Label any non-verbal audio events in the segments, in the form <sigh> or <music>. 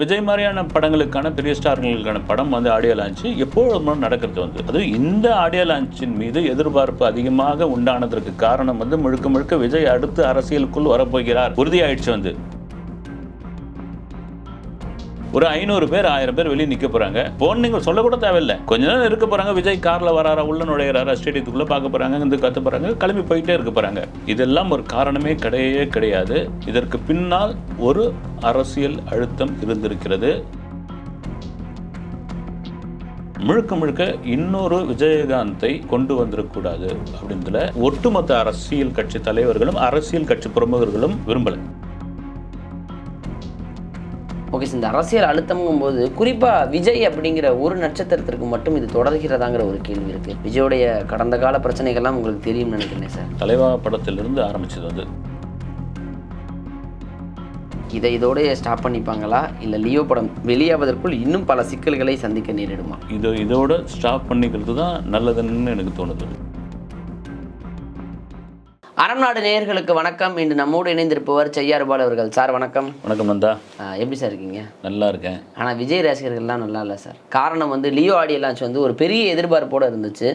விஜய் மாதிரியான படங்களுக்கான பெரிய ஸ்டார்களுக்கான படம் வந்து ஆடியோ லான்ச் எப்பொழுதும் நடக்கிறது வந்து? அது இந்த ஆடியோ லான்ச்சின் மீது எதிர்பார்ப்பு அதிகமாக உண்டானதற்கு காரணம் வந்து முழுக்க முழுக்க விஜய் அடுத்து அரசியலுக்குள் வரப்போகிறார். உறுதியாயிடுச்சு வந்து. ஒரு ஐநூறு பேர் ஆயிரம் பேர் வெளியே நிக்க போறாங்க. போன் நீங்க சொல்ல கூட தேவையில்லை. கொஞ்ச நேரம் இருக்க போறாங்க விஜய் கார்ல வராரா உள்ள நுழையிறாரா ஸ்டேடியத்துக்குள்ள பார்க்க போறாங்க வந்து கற்று போறாங்க கிளம்பி போயிட்டே இருக்க போறாங்க. இதெல்லாம் ஒரு காரணமே கிடையவே கிடையாது. இதற்கு பின்னால் ஒரு அரசியல் அழுத்தம் இருந்திருக்கிறது. முழுக்க முழுக்க இன்னொரு விஜயகாந்தை கொண்டு வந்துடக்கூடாது அப்படின்றதுல ஒட்டுமொத்த அரசியல் கட்சி தலைவர்களும் அரசியல் கட்சி பிரமுகர்களும் விரும்பலை. ஓகே சார் இந்த அரசியல் அழுத்தம்ங்கும் போது குறிப்பாக விஜய் அப்படிங்கிற ஒரு நட்சத்திரத்திற்கு மட்டும் இது தொடர்கிறதாங்கிற ஒரு கேள்வி இருக்கு. விஜயோடைய கடந்த கால பிரச்சனைகள்லாம் உங்களுக்கு தெரியும்னு நினைக்கிறேன் சார். தலைவா படத்திலிருந்து ஆரம்பிச்சது வந்து? இதை இதோடய ஸ்டாப் பண்ணிப்பாங்களா? இல்லை லியோ படம் வெளியாவதற்குள் இன்னும் பல சிக்கல்களை சந்திக்க நேரிடுமா? இது இதோட ஸ்டாப் பண்ணிக்கிறது தான் நல்லதுன்னு எனக்கு தோணுது. அறம் நாடு நேயர்களுக்கு வணக்கம். இன்று நம்மோடு இணைந்திருப்பவர் செய்யார் பால் அவர்கள். சார் வணக்கம். வணக்கம் நந்தா. எப்படி சார் இருக்கீங்க? நல்லா இருக்கேன். ஆனால் விஜய் ரசிகர்கள்லாம் நல்லா இல்லை சார். காரணம் வந்து லியோ ஆடியோ லான்ச் வந்து ஒரு பெரிய எதிர்பார்ப்போடு இருந்துச்சு.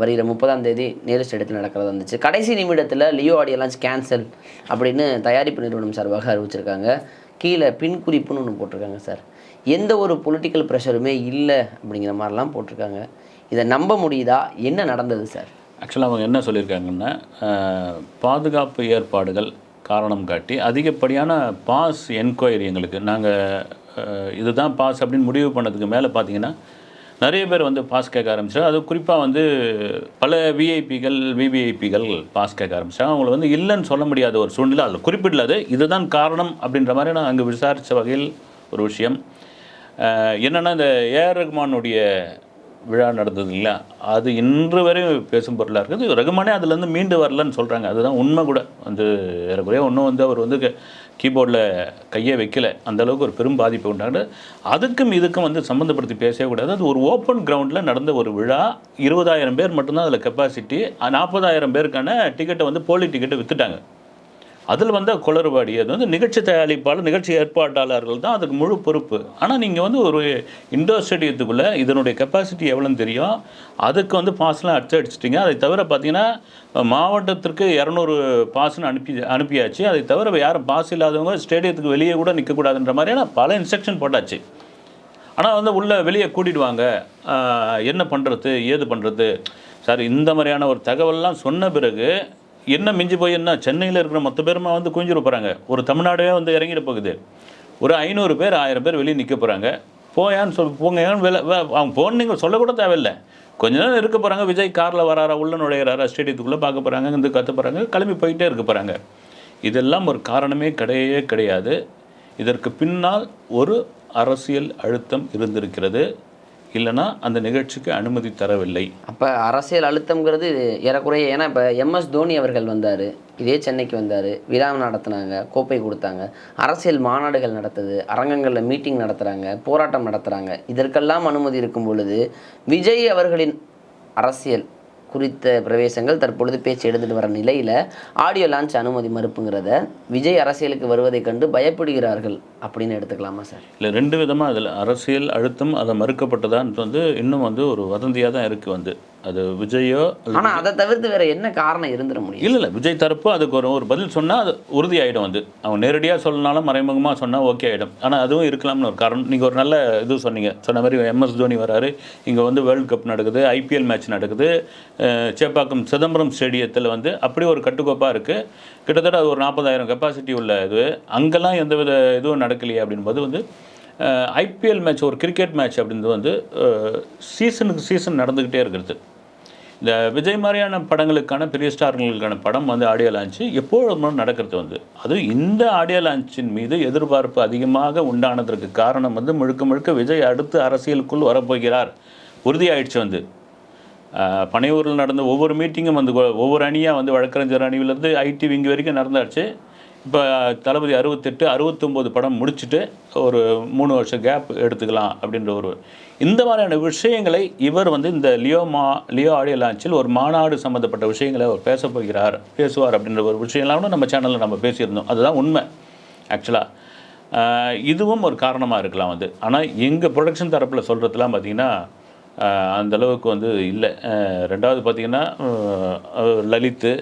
வருகிற முப்பதாம் தேதி நேரஸ்ட் இடத்துல நடக்கிறதா இருந்துச்சு. கடைசி நிமிடத்தில் லியோ ஆடியோ லான்ச் கேன்சல் அப்படின்னு தயாரிப்பு நிறுவனம் சார்பாக அறிவிச்சிருக்காங்க. கீழே பின் குறிப்புன்னு ஒன்று போட்டிருக்காங்க சார். எந்த ஒரு பொலிட்டிக்கல் ப்ரெஷருமே இல்லை அப்படிங்கிற மாதிரிலாம் போட்டிருக்காங்க. இதை நம்ப முடியுதா? என்ன நடந்தது சார்? ஆக்சுவலாக அவங்க என்ன சொல்லியிருக்காங்கன்னா பாதுகாப்பு ஏற்பாடுகள் காரணம் காட்டி அதிகப்படியான பாஸ் என்கொயரி எங்களுக்கு. நாங்கள் இதுதான் பாஸ் அப்படின்னு முடிவு பண்ணதுக்கு மேலே பார்த்தீங்கன்னா நிறைய பேர் வந்து பாஸ் கேட்க ஆரம்பிச்சாங்க அது குறிப்பாக வந்து பல விஐபிகள் விவிஐபிகள் பாஸ் கேட்க ஆரம்பிச்சாங்க அவங்கள வந்து இல்லைன்னு சொல்ல முடியாத ஒரு சூழ்நிலை அதில் குறிப்பிடலாது. இதுதான் காரணம் அப்படின்ற மாதிரி நான் அங்கே விசாரித்த வகையில் ஒரு விஷயம். என்னென்னா இந்த ஏஆர் ரகுமானுடைய விழா நடந்தது இல்லையா அது இன்று வரையும் பேசும் பொருளாக இருக்குது. ரகுமானே அதுலேருந்து மீண்டு வரலன்னு சொல்கிறாங்க அதுதான் உண்மை கூட. வந்து ஏறக்குறைய ஒன்றும் வந்து அவர் வந்து கீபோர்டில் கையை வைக்கல. அந்தளவுக்கு ஒரு பெரும் பாதிப்பு உண்டாகுது அதுக்கும் இதுக்கும் வந்து சம்மந்தப்படுத்தி பேசவே கூடாது. அது ஒரு ஓப்பன் கிரவுண்டில் நடந்த ஒரு விழா. இருபதாயிரம் பேர் மட்டும்தான் அதில் கெப்பாசிட்டி நாற்பதாயிரம் பேருக்கான டிக்கெட்டை வந்து போலி டிக்கெட்டை விற்றுட்டாங்க அதில் வந்து குளறுபடி அது வந்து நிகழ்ச்சி தயாரிப்பாளர் நிகழ்ச்சி ஏற்பாட்டாளர்கள் தான் அதுக்கு முழு பொறுப்பு. ஆனால் நீங்கள் வந்து ஒரு இண்டோர் ஸ்டேடியத்துக்குள்ளே இதனுடைய கெப்பாசிட்டி எவ்வளோன்னு தெரியும். அதுக்கு வந்து பாஸ்லாம் அடிச்சு அடிச்சிட்டிங்க அதை தவிர பார்த்தீங்கன்னா மாவட்டத்திற்கு இரநூறு பாஸ்னு அனுப்பி அனுப்பியாச்சு. அதை தவிர யாரும் பாஸ் இல்லாதவங்க ஸ்டேடியத்துக்கு வெளியே கூட நிற்கக்கூடாதுன்ற மாதிரியான பல இன்ஸ்ட்ரக்ஷன் போட்டாச்சு. ஆனால் வந்து உள்ளே வெளியே கூட்டிடுவாங்க. என்ன பண்ணுறது ஏது பண்ணுறது சார் இந்த மாதிரியான ஒரு தகவல்லாம் சொன்ன பிறகு என்ன மிஞ்சி போய் என்ன? சென்னையில் இருக்கிற மொத்த பேருமா வந்து குஞ்சிட போகிறாங்க ஒரு தமிழ்நாடே வந்து இறங்கிட போகுது. ஒரு ஐநூறு பேர் ஆயிரம் பேர் வெளியே நிற்க போகிறாங்க போயான்னு சொல் போங்கன்னு வெளில அவங்க போன்னு நீங்கள் சொல்லக்கூட தேவையில்லை. கொஞ்ச நேரம் இருக்க போகிறாங்க விஜய் காரில் வராரா உள்ள நுழையிறாரா ஸ்டேடியத்துக்குள்ளே பார்க்க போகிறாங்க இங்கே கற்று போகிறாங்க கிளம்பி போயிட்டே இருக்க போகிறாங்க இதெல்லாம் ஒரு காரணமே கிடையவே கிடையாது. இதற்கு பின்னால் ஒரு அரசியல் அழுத்தம் இருந்திருக்கிறது. இல்லைன்னா அந்த நிகழ்ச்சிக்கு அனுமதி தரவில்லை. அப்போ அரசியல் அழுத்தம்ங்கிறது ஏறக்குறைய ஏன்னா இப்போ எம்எஸ் தோனி அவர்கள் வந்தார் இதே சென்னைக்கு வந்தார் விழா நடத்துனாங்க கோப்பை கொடுத்தாங்க அரசியல் மாநாடுகள் நடத்துது அரங்கங்களில் மீட்டிங் நடத்துகிறாங்க போராட்டம் நடத்துகிறாங்க இதற்கெல்லாம் அனுமதி இருக்கும் பொழுது விஜய் அவர்களின் அரசியல் குறித்த பிரவேசங்கள் தற்பொழுது பேச்சு எடுத்துட்டு வர நிலையில் ஆடியோ லான்ச் அனுமதி மறுப்புங்கிறத விஜய் அரசியலுக்கு வருவதை கண்டு பயப்படுகிறார்கள் அப்படின்னு எடுத்துக்கலாமா சார்? இல்லை ரெண்டு விதமாக அதில் அரசியல் அழுத்தம் அதை மறுக்கப்பட்டதான்னு வந்து இன்னும் வந்து ஒரு வதந்தியாக தான் இருக்குது வந்து. அது விஜயோ ஆனால் அதை தவிர்த்து வேற என்ன காரணம் இருந்துட முடியும்? இல்லை இல்லை விஜய் தரப்பு அதுக்கு ஒரு ஒரு பதில் சொன்னால் அது உறுதியாயிடும் வந்து அவங்க நேரடியாக சொல்லனாலும் மறைமுகமாக சொன்னால் ஓகே ஆகிடும் ஆனால் அதுவும் இருக்கலாம்னு ஒரு காரணம். நீங்கள் ஒரு நல்ல இது சொன்னீங்க. சொன்ன மாதிரி எம்எஸ் தோனி வராரு. இங்கே வந்து வேர்ல்டு கப் நடக்குது ஐபிஎல் மேட்ச் நடக்குது. சேப்பாக்கம் சிதம்பரம் ஸ்டேடியத்தில் வந்து அப்படி ஒரு கட்டுக்கோப்பாக இருக்குது கிட்டத்தட்ட அது ஒரு நாற்பதாயிரம் கெப்பாசிட்டி உள்ள இது. அங்கெல்லாம் எந்த வித இதுவும் நடக்கலையே அப்படின்போது வந்து ஐபிஎல் மேட்ச் ஒரு கிரிக்கெட் மேட்ச் அப்படின்றது வந்து சீசனுக்கு சீசன் நடந்துக்கிட்டே இருக்கிறது. இந்த விஜய் மாதிரியான படங்களுக்கான பெரிய ஸ்டார்களுக்கான படம் வந்து ஆடியோ லான்ச்சு எப்பொழுதும் நடக்கிறது வந்து அதுவும் இந்த ஆடியோ லான்ச்சின் மீது எதிர்பார்ப்பு அதிகமாக உண்டானதற்கு காரணம் வந்து முழுக்க முழுக்க விஜய் அடுத்து அரசியலுக்குள் வரப்போகிறார். உறுதியாயிடுச்சு வந்து. பனையூரில் நடந்த ஒவ்வொரு மீட்டிங்கும் வந்து ஒவ்வொரு அணியாக வந்து வழக்கறிஞர் அணியிலேருந்து ஐடி விங்கு வரைக்கும் நடந்தாச்சு. இப்போ தளபதி அறுபத்தெட்டு அறுபத்தொம்போது படம் முடிச்சுட்டு ஒரு மூணு வருஷம் கேப் எடுத்துக்கலாம் அப்படின்ற ஒரு இந்த மாதிரியான விஷயங்களை இவர் வந்து இந்த லியோ மா லியோ ஆடியோ லான்ச்சில் ஒரு மாநாடு சம்மந்தப்பட்ட விஷயங்களை அவர் பேச போகிறார் பேசுவார் அப்படின்ற ஒரு விஷயம்லாம் கூட நம்ம சேனலில் நம்ம பேசியிருந்தோம். அதுதான் உண்மை ஆக்சுவலாக இதுவும் ஒரு காரணமாக இருக்கலாம் வந்து ஆனால் எங்கள் ப்ரொடக்ஷன் தரப்பில் சொல்கிறதுலாம் பார்த்திங்கன்னா அந்தளவுக்கு வந்து இல்லை. ரெண்டாவது பார்த்தீங்கன்னா லலித்து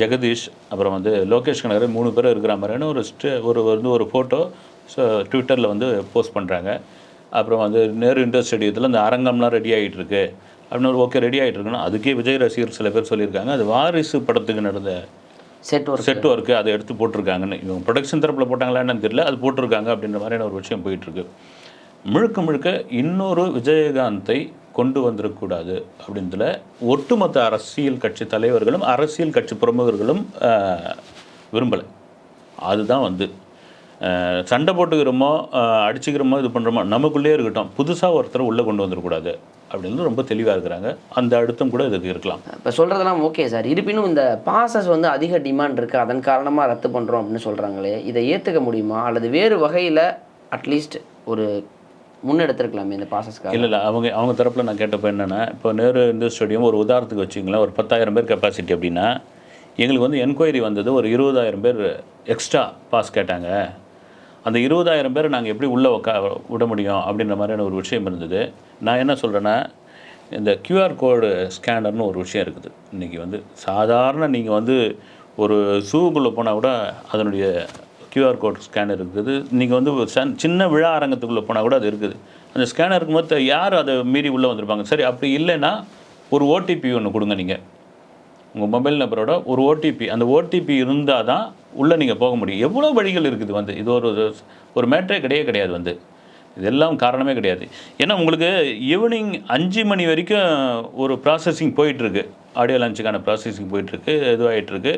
ஜெகதீஷ் அப்புறம் வந்து லோகேஷ் கனகர் மூணு பேர் இருக்கிற மாதிரியான ஒரு ஸ்டே ஒரு வந்து ஒரு ஃபோட்டோ ட்விட்டரில் வந்து போஸ்ட் பண்ணுறாங்க அப்புறம் வந்து நேரு இண்டோர் ஸ்டேடியத்தில் இந்த அரங்கம்லாம் ரெடி ஆகிட்டு இருக்கு அப்படின்னு ஒரு ஓகே ரெடி ஆகிட்டு இருக்குன்னா அதுக்கே விஜய் ரசிகர் சில பேர் சொல்லியிருக்காங்க. அது வாரிசு படத்துக்கு நடந்த செட் ஒர்க் செட் ஒர்க்கு அதை எடுத்து போட்டிருக்காங்கன்னு. இவங்க ப்ரொடக்ஷன் தரப்பில் போட்டாங்களா என்னன்னு தெரியல. அது போட்டிருக்காங்க அப்படின்ற மாதிரியான ஒரு விஷயம் போயிட்டுருக்கு. முழுக்க முழுக்க இன்னொரு விஜயகாந்தை கொண்டு வந்துடக்கூடாது அப்படின்றதுல ஒட்டுமொத்த அரசியல் கட்சி தலைவர்களும் அரசியல் கட்சி பிரமுகர்களும் விரும்பலை. அதுதான் வந்து சண்டை போட்டுக்கிறோமோ அடிச்சுக்கிறோமோ இது பண்ணுறோமோ நமக்குள்ளே இருக்கட்டும். புதுசாக ஒருத்தரை உள்ளே கொண்டு வந்துடக்கூடாது அப்படின்னு ரொம்ப தெளிவாக இருக்கிறாங்க. அந்த அழுத்தம் கூட இதுக்கு இருக்கலாம். இப்போ சொல்கிறதெல்லாம் ஓகே சார். இருப்பினும் இந்த பாசஸ் வந்து அதிக டிமாண்ட் இருக்குது அதன் காரணமாக ரத்து பண்ணுறோம் அப்படின்னு சொல்கிறாங்களே இதை ஏற்றுக்க முடியுமா? அல்லது வேறு வகையில் அட்லீஸ்ட் ஒரு முன்னெடுத்திருக்கலாமே இந்த பாசஸ்க்காக இல்லை இல்லை அவங்க அவங்க தரப்பில் நான் கேட்டப்போ என்னென்னா இப்போ நேரு இந்து ஸ்டேடியம் ஒரு உதாரணத்துக்கு வச்சிங்களேன் ஒரு பத்தாயிரம் பேர் கெப்பாசிட்டி அப்படின்னா எங்களுக்கு வந்து என்கொயரி வந்தது ஒரு இருபதாயிரம் பேர் எக்ஸ்ட்ரா பாஸ் கேட்டாங்க. அந்த இருபதாயிரம் பேர் நாங்கள் எப்படி உள்ளே உக்கா விட முடியும் அப்படின்ற மாதிரியான ஒரு விஷயம் இருந்தது. நான் என்ன சொல்கிறேன்னா இந்த கியூஆர் கோடு ஸ்கேனர்னு ஒரு விஷயம் இருக்குது. இன்றைக்கி வந்து சாதாரண நீங்கள் வந்து ஒரு ஷூக்குள்ளே போனால் கூட அதனுடைய கியூஆர் கோட் ஸ்கேனர் இருக்குது. நீங்கள் வந்து ஒரு சன்- சின்ன விழா அரங்கத்துக்குள்ளே போனால் கூட அது இருக்குது. அந்த ஸ்கேனர் இருக்கும்போது யார் அதை மீறி உள்ளே வந்திருப்பாங்க? சரி அப்படி இல்லைன்னா ஒரு ஓடிபி ஒன்று கொடுங்க நீங்கள் உங்கள் மொபைல் நம்பரோட ஒரு ஓடிபி அந்த ஓடிபி இருந்தால் தான் உள்ளே நீங்கள் போக முடியும். எவ்வளோ வழிகள் இருக்குது வந்து? இது ஒரு ஒரு மேட்டரே கிடையவே கிடையாது வந்து. இதெல்லாம் காரணமே கிடையாது. ஏன்னா உங்களுக்கு ஈவினிங் அஞ்சு மணி வரைக்கும் ஒரு ப்ராசஸிங் போயிட்டுருக்கு ஆடியோ லான்ச்சுக்கான ப்ராசஸிங் போயிட்டுருக்கு இதுவாகிட்டுருக்கு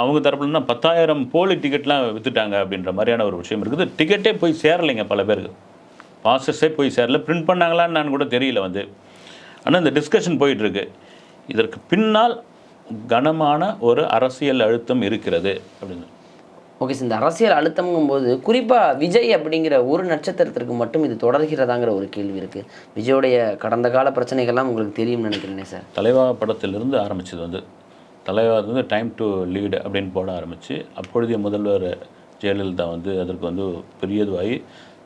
அவங்க தரப்புலன்னா பத்தாயிரம் போலி டிக்கெட்லாம் விற்றுட்டாங்க அப்படின்ற மாதிரியான ஒரு விஷயம் இருக்குது. டிக்கெட்டே போய் சேரலைங்க பல பேருக்கு. பாசஸே போய் சேரல. பிரிண்ட் பண்ணாங்களான்னு நான் கூட தெரியல வந்து. ஆனால் இந்த டிஸ்கஷன் போயிட்டுருக்கு. இதற்கு பின்னால் கனமான ஒரு அரசியல் அழுத்தம் இருக்கிறது அப்படின்னு. ஓகே சார் இந்த அரசியல் அழுத்தம்ங்கும் போது குறிப்பாக விஜய் அப்படிங்கிற ஒரு நட்சத்திரத்திற்கு மட்டும் இது தொடர்கிறதாங்கிற ஒரு கேள்வி இருக்குது விஜயோடைய கடந்த கால பிரச்சனைகள்லாம் உங்களுக்கு தெரியும்னு நினைக்கிறேனே சார். தலைவா படத்திலிருந்து ஆரம்பிச்சது வந்து தலைவா வந்து டைம் டு லீடு அப்படின்னு போட ஆரம்பித்து அப்பொழுதைய முதல்வர் ஜெயலலிதா வந்து அதற்கு வந்து பெரியதுவாகி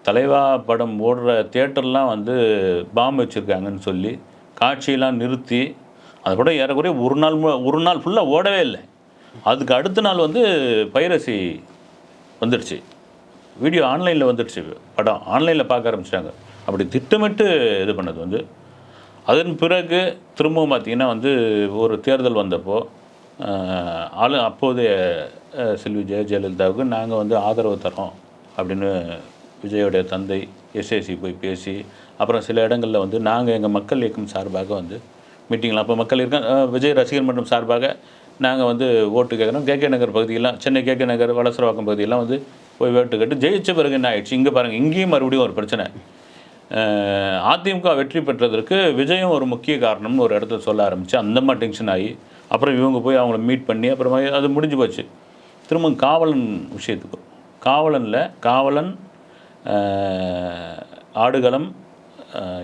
தலைவா படம் ஓடுற தேட்டர்லாம் வந்து பாம்பு வச்சுருக்காங்கன்னு சொல்லி காட்சியெல்லாம் நிறுத்தி அது கூட ஏறக்குறைய ஒரு நாள் மு- ஒரு நாள் ஃபுல்லாக ஓடவே இல்லை. அதுக்கு அடுத்த நாள் வந்து பைரசி வந்துடுச்சு வீடியோ ஆன்லைனில் வந்துடுச்சு படம் ஆன்லைனில் பார்க்க ஆரம்பிச்சிட்டாங்க. அப்படி திட்டமிட்டு இது பண்ணது வந்து. அதன் பிறகு திரும்பவும் பார்த்தீங்கன்னா வந்து ஒரு தேர்தல் வந்தப்போ ஆளு அப்போதைய செல்வி ஜெய ஜெயலலிதாவுக்கு நாங்கள் வந்து ஆதரவு தரோம் அப்படின்னு விஜயோடைய தந்தை எஸ்ஏசி போய் பேசி அப்புறம் சில இடங்களில் வந்து நாங்கள் எங்கள் மக்கள் இயக்கம் சார்பாக வந்து மீட்டிங்கில் அப்போ மக்கள் இருக்க விஜய் ரசிகர் மன்றம் சார்பாக நாங்கள் வந்து ஓட்டு கேட்குறோம் கேகே நகர் பகுதியெல்லாம் சென்னை கேகே நகர் வளசரவாக்கம் பகுதியெல்லாம் வந்து போய் ஓட்டு கேட்டு ஜெயிச்ச பிறகு என்ன ஆயிடுச்சு? இங்கே பாருங்கள் இங்கேயும் மறுபடியும் ஒரு பிரச்சனை. அதிமுக வெற்றி பெற்றதற்கு விஜயம் ஒரு முக்கிய காரணம்னு ஒரு இடத்துல சொல்ல ஆரம்பிச்சு அந்த மாதிரி டென்ஷன் ஆகி அப்புறம் இவங்க போய் அவங்கள மீட் பண்ணி அப்புறமா அது முடிஞ்சு போச்சு. திரும்ப காவலன் விஷயத்துக்கு. காவலனில் காவலன் ஆடுகளம்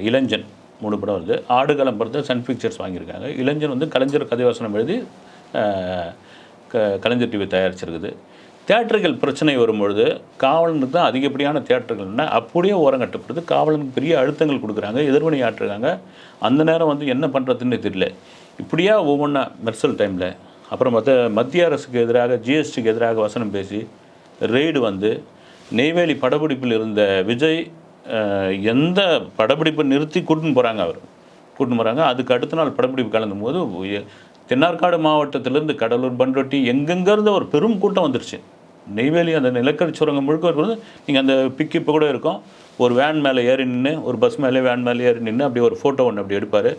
இளைஞன் மூணு படம் வருது. ஆடுகளம் படத்தை சன் பிக்சர்ஸ் வாங்கியிருக்காங்க. இளைஞன் வந்து கலைஞர் கதைவாசனம் எழுதி கலைஞர் டிவி தயாரிச்சிருக்குது. தேட்டர்கள் பிரச்சனை வரும்பொழுது காவலனுக்கு தான் அதிகப்படியான தேட்டர்கள்னா அப்படியே ஓரங்கட்டப்படுது காவலனுக்கு பெரிய அழுத்தங்கள் கொடுக்குறாங்க எதிர்வினை ஆற்றுறாங்க அந்த நேரம் வந்து என்ன பண்ணுறதுன்னு தெரியல. இப்படியா ஒவ்வொன்றா மெர்சல் டைமில் அப்புறம் மற்ற மத்திய அரசுக்கு எதிராக ஜிஎஸ்டிக்கு எதிராக வசனம் பேசி ரெய்டு வந்து நெய்வேலி படப்பிடிப்பில் இருந்த விஜய் எந்த படப்பிடிப்பை நிறுத்தி கூட்டின்னு போகிறாங்க அவர். கூட்டின்னு போகிறாங்க அதுக்கு அடுத்த நாள் படப்பிடிப்பு கலந்தும் போது தென்னார்காடு மாவட்டத்திலேருந்து கடலூர் பண்ருட்டி எங்கெங்கேருந்து ஒரு பெரும் கூட்டம் வந்துருச்சு. நெய்வேலி அந்த நிலக்கரி சுரங்கம் முழுக்க வரும்போது நீங்கள் அந்த பிக் இப்போ கூட இருக்கும். ஒரு வேன் மேலே ஏறி நின்று ஒரு பஸ் மேலே வேன் மேலே ஏறி நின்று அப்படியே ஒரு ஃபோட்டோ ஒன்று அப்படி எடுப்பார்.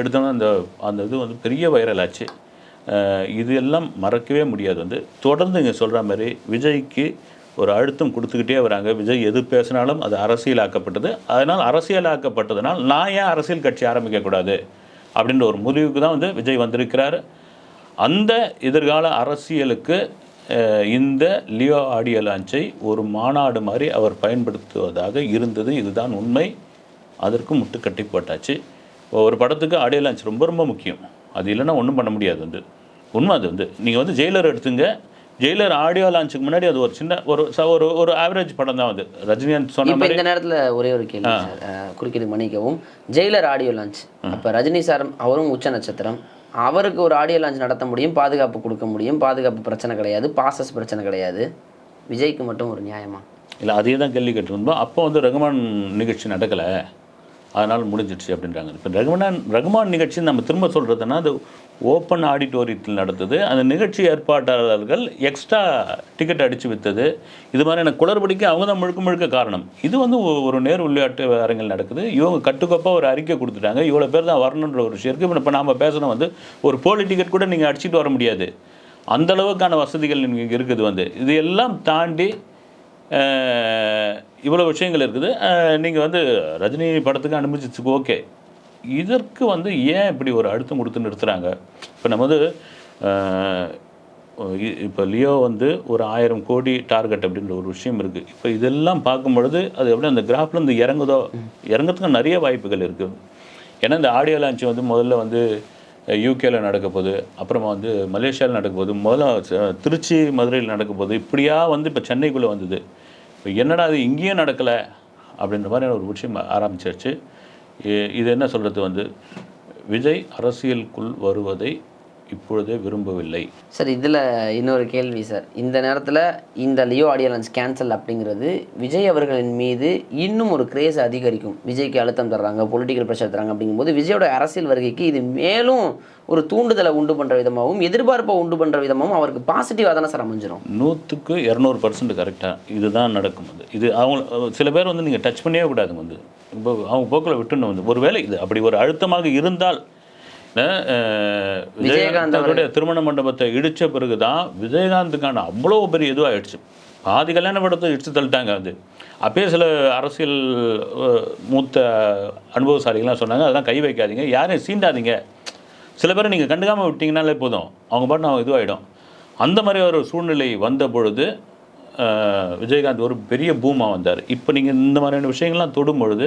எடுத்தோன்னா அந்த அந்த இது வந்து பெரிய வைரல் ஆச்சு. இது எல்லாம் மறக்கவே முடியாது. வந்து தொடர்ந்து இங்கே சொல்கிற மாதிரி விஜய்க்கு ஒரு அழுத்தம் கொடுத்துக்கிட்டே வராங்க. விஜய் எது பேசினாலும் அது அரசியலாக்கப்பட்டது. அதனால் அரசியலாக்கப்பட்டதுனால் நான் ஏன் அரசியல் கட்சி ஆரம்பிக்கக்கூடாது? அப்படின்ற ஒரு முடிவுக்கு தான் வந்து விஜய் வந்திருக்கிறார். அந்த எதிர்கால அரசியலுக்கு இந்த லியோ ஆடியோ லான்ச்சை ஒரு மாநாடு மாதிரி அவர் பயன்படுத்துவதாக இருந்தது. இதுதான் உண்மை. அதற்கு முட்டுக்கட்டி போட்டாச்சு. ஒரு படத்துக்கு ஆடியோ லான்ச் ரொம்ப ரொம்ப முக்கியம். அது இல்லைன்னா ஒன்றும் பண்ண முடியாது வந்து. உண்மை அது வந்து. நீங்கள் வந்து ஜெயிலர் எடுத்துங்க. ஜெயிலர் ஆடியோ லான்ச்சுக்கு முன்னாடி அது ஒரு சின்ன ஒரு ச- ஒரு ஒரு ஆவரேஜ் படம் தான் அது. ரஜினிகாந்த் சொன்ன மாதிரி இந்த நேரத்துல ஒரே ஒரு கேள்வி குறுக்கிட்டு மன்னிக்கவும். Jailer audio launch. அப்ப ரஜினி சார் அவரும் உச்ச நட்சத்திரம். அவருக்கு ஒரு ஆடியோ லான்ச் நடத்த முடியும் பாதுகாப்பு கொடுக்க முடியும். பாதுகாப்பு பிரச்சனை கிடையாது பாசஸ் பிரச்சனை கிடையாது. விஜய்க்கு மட்டும் ஒரு நியாயமா? இல்லை அதே தான் கேள்வி கேட்டிருந்தோம். அப்போ வந்து ரகுமான் நிகழ்ச்சி நடக்கலை. அதனால் முடிஞ்சிடுச்சு அப்படின்றாங்க. இப்போ ரகுமான் ரகுமான் நிகழ்ச்சி நம்ம திரும்ப சொல்கிறதுனா அது ஓப்பன் ஆடிட்டோரியத்தில் நடந்தது. அந்த நிகழ்ச்சி ஏற்பாட்டாளர்கள் எக்ஸ்ட்ரா டிக்கெட் அடித்து விற்றது இது மாதிரியான குளறுபடிக்கு அவங்க தான் முழுக்க முழுக்க காரணம். இது வந்து ஒரு நேர் விளையாட்டு அரங்கில் நடக்குது. இவங்க கட்டுக்கோப்பாக ஒரு அறிக்கை கொடுத்துட்டாங்க. இவ்வளோ பேர் தான் வரணுன்ற ஒரு விஷயம் இருக்குது இப்போ நம்ம பேசணும் வந்து ஒரு போலி டிக்கெட் கூட நீங்கள் அடிச்சுட்டு வர முடியாது. அந்த அளவுக்கான வசதிகள் இங்கே இருக்குது வந்து. இது எல்லாம் தாண்டி இவ்வளோ விஷயங்கள் இருக்குது. நீங்கள் வந்து ரஜினி படத்துக்கு அனுமதிச்சுக்கு ஓகே. இதற்கு வந்து ஏன் இப்படி ஒரு அழுத்தம் கொடுத்து நிறுத்துகிறாங்க இப்போ நம்ம வந்து இப்போ லியோ வந்து ஒரு ஆயிரம் கோடி டார்கெட் அப்படின்ற ஒரு விஷயம் இருக்குது இப்போ இதெல்லாம் பார்க்கும் பொழுது அது எப்படி அந்த கிராஃப்ல இருந்து இறங்குதோ? இறங்குறதுக்கு நிறைய வாய்ப்புகள் இருக்குது ஏன்னா இந்த ஆடியோ லான்ச் வந்து முதல்ல வந்து யூகேல நடக்க போகுது. அப்புறமா வந்து மலேசியாவில் நடக்க போகுது. முதல்ல ச- திருச்சி மதுரையில் நடக்க போகுது. இப்படியா வந்து இப்போ சென்னைக்குள்ளே வந்தது. இப்போ என்னடா அது இங்கேயும் நடக்கலை அப்படின்ற மாதிரி ஒரு விஷயம் ஆரம்பிச்சிருச்சு. இது என்ன சொல்கிறது வந்து விஜய் அரசியலுக்குள் வருவதை இப்பொழுதே விரும்பவில்லை. சார் இதில் இன்னொரு கேள்வி சார். இந்த நேரத்தில் இந்த லியோ ஆடியோ லான்ச் கேன்சல் அப்படிங்கிறது விஜய் அவர்களின் மீது இன்னும் ஒரு கிரேஸ் அதிகரிக்கும். விஜய்க்கு அழுத்தம் தர்றாங்க பொலிட்டிக்கல் ப்ரெஷர் தராங்க அப்படிங்கும்போது விஜயோட அரசியல் வருகைக்கு இது மேலும் ஒரு தூண்டுதலை உண்டு பண்ணுற விதமாகவும் எதிர்பார்ப்பை உண்டு பண்ணுற விதமாகவும் அவருக்கு பாசிட்டிவாக தானே சார் அமைஞ்சிரும். நூற்றுக்கு இரநூறு பர்சன்ட் கரெக்டாக இதுதான் நடக்கும் வந்து இது அவங்க சில பேர் வந்து நீங்கள் டச் பண்ணவே கூடாது வந்து. இப்போ அவங்க போக்கில் விட்டுணும் வந்து. ஒருவேளை இது அப்படி ஒரு அழுத்தமாக இருந்தால் விஜயகாந்தோடைய திருமண மண்டபத்தை இடித்த பிறகு தான் விஜயகாந்துக்கான அவ்வளோ பெரிய இதுவாகிடுச்சு பாதி கல்யாண படத்தை இடித்து தள்ளிட்டாங்க அது. அப்பயே சில அரசியல் மூத்த அனுபவசாலிகள்லாம் சொன்னாங்க அதெல்லாம் கை வைக்காதீங்க யாரையும் சீண்டாதீங்க. சில பேரை நீங்கள் கண்டுக்காமல் விட்டீங்கனாலே போதும். அவங்க பாட்டு அவங்க இதுவாகிடும் அந்த மாதிரி ஒரு சூழ்நிலை வந்த பொழுது விஜயகாந்த் ஒரு பெரிய பூமாக வந்தார். இப்போ நீங்கள் இந்த மாதிரியான விஷயங்கள்லாம் தொடும் பொழுது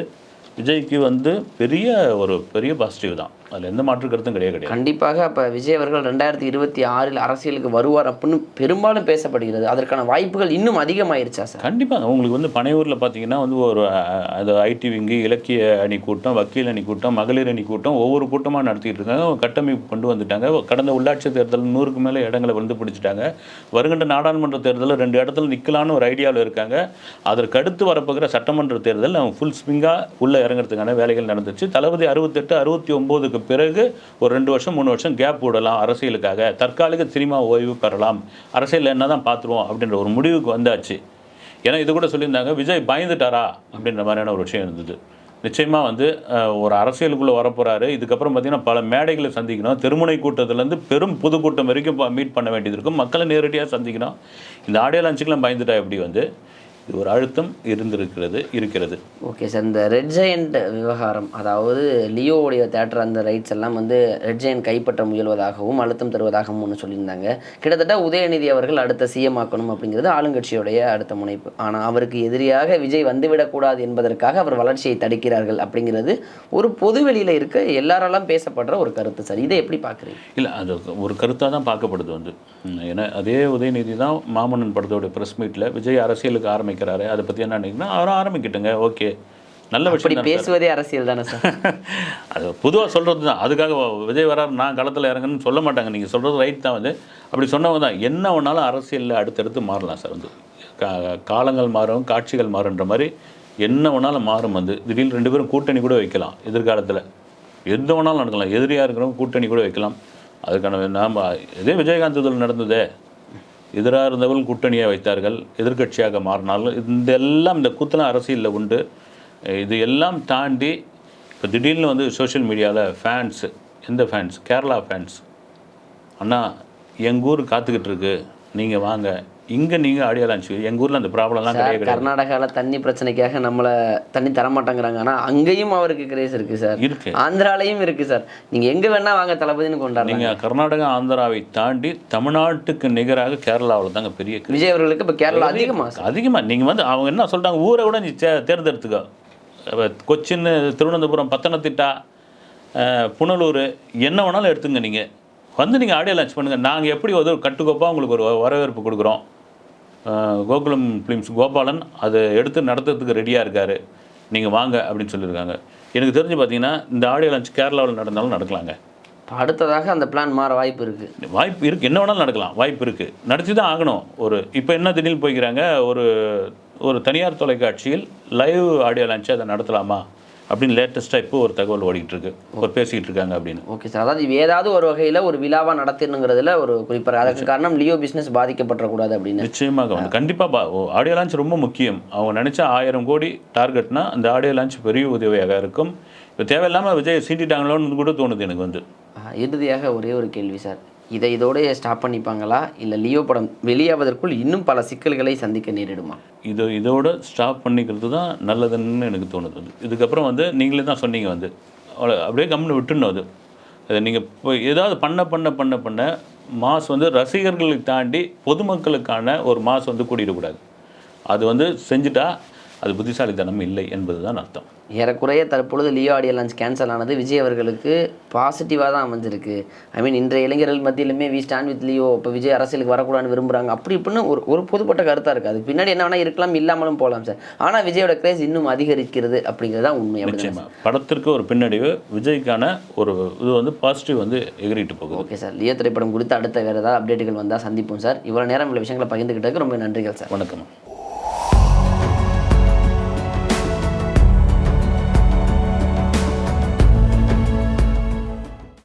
விஜய்க்கு வந்து பெரிய ஒரு பெரிய பாசிட்டிவ் தான். அதில் எந்த மாற்று கருத்தும் கிடையாது கிடையாது. கண்டிப்பாக அப்போ விஜய் அவர்கள் ரெண்டாயிரத்தி இருபத்தி ஆறில் அரசியலுக்கு வருவார் அப்படின்னு பெரும்பாலும் பேசப்படுகிறது. அதற்கான வாய்ப்புகள் இன்னும் அதிகமாயிருச்சா சார்? கண்டிப்பாக உங்களுக்கு வந்து பனையூரில் பார்த்தீங்கன்னா வந்து ஒரு அது ஐடி விங்கு இலக்கிய அணி கூட்டம் வக்கீல் அணி கூட்டம் மகளிர் அணி கூட்டம் ஒவ்வொரு கூட்டமாக நடத்திட்டு இருக்காங்க கட்டமைப்பு கொண்டு வந்துட்டாங்க. கடந்த உள்ளாட்சி தேர்தல் நூறுக்கு மேலே இடங்களை வந்து பிடிச்சிட்டாங்க. வருகின்ற நாடாளுமன்ற தேர்தலில் ரெண்டு இடத்துல நிற்கலான்னு ஒரு ஐடியாவில் இருக்காங்க. அதற்கு அடுத்து வரப்போகிற சட்டமன்ற தேர்தல் அவங்க ஃபுல் ஸ்விங்காக உள்ளே இறங்குறதுக்கான வேலைகள் நடந்துச்சு. தளபதி அறுபத்தெட்டு அறுபத்தி ஒம்போதுக்கு பிறகு ஒரு ரெண்டு வருஷம் மூணு வருஷம் கேப் விடலாம் அரசியலுக்காக. தற்காலிக சினிமா ஓய்வு பெறலாம். அரசியலில் என்ன தான் பார்த்துருவோம் அப்படின்ற ஒரு முடிவுக்கு வந்தாச்சு. ஏன்னா இது கூட சொல்லியிருந்தாங்க விஜய் பயந்துட்டாரா அப்படின்ற மாதிரியான ஒரு விஷயம் இருந்தது. நிச்சயமாக வந்து ஒரு அரசியலுக்குள்ளே வரப்போகிறாரு இதுக்கப்புறம் பார்த்திங்கன்னா பல மேடைகளை சந்திக்கணும். திருமுனை கூட்டத்துலேருந்து பெரும் பொதுக்கூட்டம் வரைக்கும் மீட் பண்ண வேண்டியது இருக்கும். மக்களை நேரடியாக சந்திக்கணும். இந்த ஆடியோ லான்ச்சுக்கெலாம் பயந்துட்டா எப்படி வந்து? இது ஒரு அழுத்தம் இருந்திருக்கிறது இருக்கிறது. ஓகே சார் இந்த ரெட் ஜெயண்ட் விவகாரம் அதாவது லியோவுடைய தேட்டர் அந்த ரைட்ஸ் எல்லாம் வந்து ரெட் ஜெயண்ட் கைப்பற்ற முயல்வதாகவும் அழுத்தம் தருவதாகவும் ஒன்று சொல்லியிருந்தாங்க. கிட்டத்தட்ட உதயநிதி அவர்கள் அடுத்த சிஎம் ஆக்கணும் அப்படிங்கிறது ஆளுங்கட்சியுடைய அடுத்த முனைப்பு. ஆனால் அவருக்கு எதிரியாக விஜய் வந்துவிடக்கூடாது என்பதற்காக அவர் வளர்ச்சியை தடுக்கிறார்கள் அப்படிங்கிறது ஒரு பொதுவெளியில் இருக்க எல்லாராலும் பேசப்படுற ஒரு கருத்து சார் இதை எப்படி பார்க்குறீங்க? இல்லை அது ஒரு கருத்தாக தான் பார்க்கப்படுது வந்து. ஏன்னா அதே உதயநிதி தான் மாமன்னன் படத்தோட ப்ரெஸ் மீட்டில் விஜய் அரசியலுக்கு ஆரம்பிக்கிறாரு. அதை பற்றி என்ன நினைக்கிறேன்னா அவரும் ஆரம்பிக்கட்டுங்க. ஓகே. நல்ல விஷயம் பேசுவதே அரசியல் தானே சார்? <laughs> அது பொதுவாக சொல்கிறது தான். அதுக்காக விஜய் வரார் நான் களத்தில் இறங்குன்னு சொல்ல மாட்டாங்க. நீங்கள் சொல்கிறது ரைட் தான் வந்து. அப்படி சொன்னவங்க தான். என்ன வேணாலும் அரசியலில் அடுத்தடுத்து மாறலாம் சார் வந்து. காலங்கள் மாறும் காட்சிகள் மாறுன்ற மாதிரி என்ன வேணாலும் மாறும் வந்து. திடீர்னு ரெண்டு பேரும் கூட்டணி கூட வைக்கலாம் எதிர்காலத்தில். எந்த வேணாலும் நடக்கலாம். எதிரியாக இருக்கிறவங்க கூட்டணி கூட வைக்கலாம். அதுக்கான நாம் இதே விஜயகாந்த் இதில் நடந்ததே. எதிராக இருந்தவர்கள் கூட்டணியாக வைத்தார்கள் எதிர்க்கட்சியாக மாறினார்கள் இந்த எல்லாம் இந்த கூத்தலாம் அரசியலில் உண்டு. இது எல்லாம் தாண்டி இப்போ திடீர்னு வந்து சோஷியல் மீடியாவில் ஃபேன்ஸு எந்த ஃபேன்ஸ் கேரளா ஃபேன்ஸ் அண்ணா எங்கள் ஊர் காத்துக்கிட்டு இருக்கு. நீங்கள் வாங்க. இங்கே நீங்கள் ஆடியோ லான்ச் எங்கள் ஊரில் அந்த ப்ராப்ளம்லாம் கிடையாது. கர்நாடகாவில் தண்ணி பிரச்சனைக்காக நம்மளை தண்ணி தர மாட்டேங்கிறாங்க ஆனால் அங்கேயும் அவருக்கு கிரேஸ் இருக்கு சார். இருக்கு. ஆந்திராலையும் இருக்கு சார். நீங்க எங்க வேணா வாங்க தளபதினு கொண்டாடுறாங்க. நீங்கள் கர்நாடகா ஆந்திராவை தாண்டி தமிழ்நாட்டுக்கு நிகராக கேரளாவில் தாங்க பெரிய விஜய் அவர்களுக்கு இப்ப கேரளா அதிகமா சார். அதிகமாக நீங்கள் வந்து அவங்க என்ன சொல்கிறாங்க ஊரை கூட நீ தேர்ந்தெடுத்துக்கோ. அப்ப கொச்சின் திருவனந்தபுரம் பத்தனத்திட்டா புனலூர் என்ன வேணாலும் எடுத்துங்க நீங்கள் வந்து நீங்கள் ஆடியோ லான்ச் பண்ணுங்கள் நாங்கள் எப்படி ஒரு கட்டுக்கோப்பாக உங்களுக்கு ஒரு வரவேற்பு கொடுக்குறோம். கோகுலம் ஃபிலிம்ஸ் கோபாலன் அதை எடுத்து நடத்துறதுக்கு ரெடியாக இருக்கார். நீங்கள் வாங்க அப்படின்னு சொல்லியிருக்காங்க. எனக்கு தெரிஞ்சு பார்த்தீங்கன்னா இந்த ஆடியோ லான்ச் கேரளாவில் நடந்தாலும் நடக்கலாங்க. அடுத்ததாக அந்த பிளான் மாற வாய்ப்பு இருக்குது வாய்ப்பு இருக்குது என்ன வேணாலும் நடக்கலாம். வாய்ப்பு இருக்குது நடத்தி தான் ஆகணும். ஒரு இப்போ என்ன திடீர்னு போய்க்கிறாங்க? ஒரு ஒரு தனியார் தொலைக்காட்சியில் லைவ் ஆடியோ லான்ச் அதை நடத்தலாமா? அப்படின்னு லேட்டஸ்ட்டாக இப்போ ஒரு தகவல் ஓடிக்கிட்டு இருக்கு ஒரு பேசிக்கிட்டு இருக்காங்க அப்படின்னு. Okay sir. அதாவது இது ஏதாவது ஒரு வகையில் ஒரு விழாவாக நடத்தணுங்கிறதுல ஒரு குறிப்பாக அதுக்கு காரணம் லியோ பிஸ்னஸ் பாதிக்கப்படக்கூடாது அப்படின்னு. நிச்சயமாக வந்து கண்டிப்பாக ஆடியோ லான்ச் ரொம்ப முக்கியம். அவங்க நினச்சா ஆயிரம் கோடி டார்கெட்னா அந்த ஆடியோ லான்ச் பெரிய உதவியாக இருக்கும். இப்போ தேவையில்லாமல் விஜய் சீட்டிட்டாங்களோன்னு கூட தோணுது எனக்கு வந்து. இறுதியாக ஒரே ஒரு கேள்வி சார். இதை இதோடய ஸ்டாப் பண்ணிப்பாங்களா? இல்லை லியோ படம் வெளியாவதற்குள் இன்னும் பல சிக்கல்களை சந்திக்க நேரிடுமா? இது இதோட ஸ்டாப் பண்ணிக்கிறது தான் நல்லதுன்னு எனக்கு தோணுது. இதுக்கப்புறம் வந்து நீங்களே தான் சொன்னீங்க வந்து. அவ்வளோ அப்படியே கம்முன்னு விட்டுணும் அது. அதை நீங்கள் இப்போ ஏதாவது பண்ண பண்ண பண்ண பண்ண மாஸ் வந்து ரசிகர்களுக்கு தாண்டி பொதுமக்களுக்கான ஒரு மாஸ் வந்து கூடிடக்கூடாது. அது வந்து செஞ்சுட்டா அது புத்திசாலித்தனம் இல்லை என்பது தான் அர்த்தம். ஏறக்குறைய தற்பொழுது லியோ ஆடியோ லான்ச் கேன்சல் ஆனது விஜய் அவர்களுக்கு பாசிட்டிவாக தான் அமைஞ்சிருக்கு. ஐ மீன் இன்றைய இளைஞர்கள் மத்தியிலுமே வி ஸ்டாண்ட் வித் லியோ இப்போ விஜய் அரசியலுக்கு வரக்கூடாதுன்னு விரும்புகிறாங்க அப்படி இப்படின்னு ஒரு ஒரு பொதுப்பட்ட கருத்தாக இருக்குது அதுக்கு பின்னாடி என்ன வேணால் இருக்கலாம் இல்லாமலும் போகலாம் சார். ஆனால் விஜயோட கிரேஸ் இன்னும் அதிகரிக்கிறது அப்படிங்கிறது தான் உண்மை நிச்சயமாக படத்திற்கு ஒரு பின்னடைவு விஜய்க்கான ஒரு இது வந்து பாசிட்டிவ் வந்து எகிரிட்டு போகுது. Okay sir. லியோ திரைப்படம் குறித்து அடுத்த வேறு ஏதாவது அப்டேட்டுகள் வந்தால் சந்திப்போம் சார். இவ்வளோ நேரம் இவ்வளோ விஷயங்களை பகிர்ந்துக்கிட்டதுக்கு ரொம்ப நன்றிகள் சார். வணக்கம்.